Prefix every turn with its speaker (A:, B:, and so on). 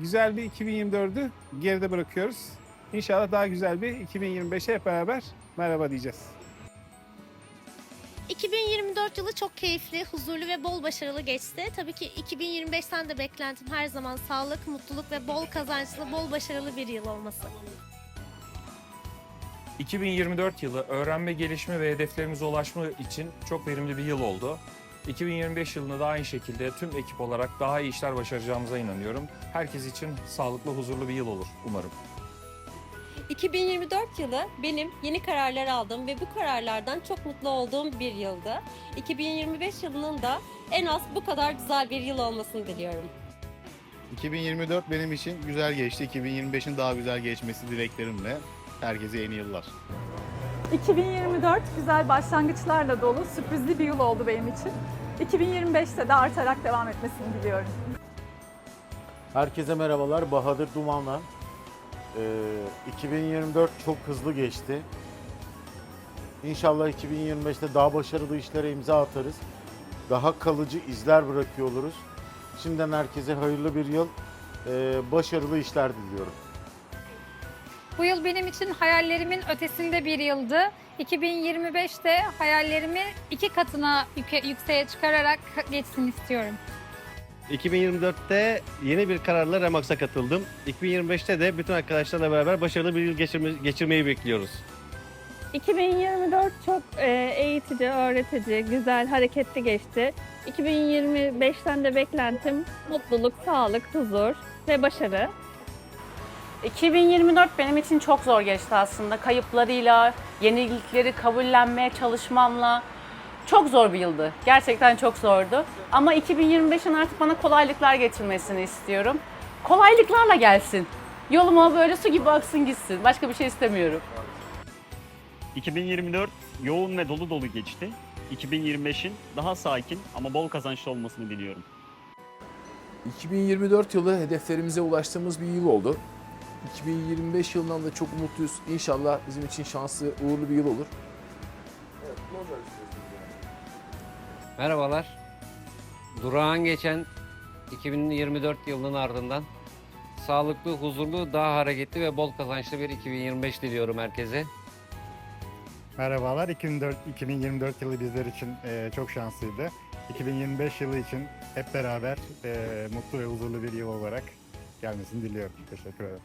A: Güzel bir 2024'ü geride bırakıyoruz. İnşallah daha güzel bir 2025'e hep beraber merhaba diyeceğiz.
B: 2024 yılı çok keyifli, huzurlu ve bol başarılı geçti. Tabii ki 2025'ten de beklentim her zaman sağlık, mutluluk ve bol kazançlı, bol başarılı bir yıl olması.
C: 2024 yılı öğrenme, gelişme ve hedeflerimize ulaşma için çok verimli bir yıl oldu. 2025 yılında da aynı şekilde tüm ekip olarak daha iyi işler başaracağımıza inanıyorum. Herkes için sağlıklı, huzurlu bir yıl olur umarım.
D: 2024 yılı benim yeni kararlar aldığım ve bu kararlardan çok mutlu olduğum bir yıldı. 2025 yılının da en az bu kadar güzel bir yıl olmasını diliyorum.
E: 2024 benim için güzel geçti. 2025'in daha güzel geçmesi dileklerimle. Herkese yeni yıllar.
F: 2024 güzel başlangıçlarla dolu, sürprizli bir yıl oldu benim için. 2025'te de artarak devam etmesini diliyorum.
G: Herkese merhabalar. Bahadır Duman ben. Ee, 2024 çok hızlı geçti. İnşallah 2025'te daha başarılı işlere imza atarız. Daha kalıcı izler bırakıyor oluruz. Şimdiden herkese hayırlı bir yıl, ee, başarılı işler diliyorum.
H: Bu yıl benim için hayallerimin ötesinde bir yıldı. 2025'te hayallerimi iki katına yüke- yükseğe çıkararak geçsin istiyorum.
I: 2024'te yeni bir kararla Remax'a katıldım. 2025'te de bütün arkadaşlarla beraber başarılı bir yıl geçirme- geçirmeyi bekliyoruz.
J: 2024 çok e, eğitici, öğretici, güzel, hareketli geçti. 2025'ten de beklentim mutluluk, sağlık, huzur ve başarı.
K: 2024 benim için çok zor geçti aslında. Kayıplarıyla, yenilikleri kabullenmeye çalışmamla. Çok zor bir yıldı. Gerçekten çok zordu. Ama 2025'in artık bana kolaylıklar getirmesini istiyorum. Kolaylıklarla gelsin. Yoluma böyle su gibi aksın gitsin. Başka bir şey istemiyorum.
L: 2024 yoğun ve dolu dolu geçti. 2025'in daha sakin ama bol kazançlı olmasını diliyorum.
M: 2024 yılı hedeflerimize ulaştığımız bir yıl oldu. 2025 yılından da çok umutluyuz. İnşallah bizim için şanslı, uğurlu bir yıl olur.
N: Merhabalar. Durağan geçen 2024 yılının ardından sağlıklı, huzurlu, daha hareketli ve bol kazançlı bir 2025 diliyorum herkese.
E: Merhabalar. 2004, 2024 yılı bizler için e, çok şanslıydı. 2025 yılı için hep beraber e, mutlu ve huzurlu bir yıl olarak gelmesini diliyorum. Teşekkür ederim.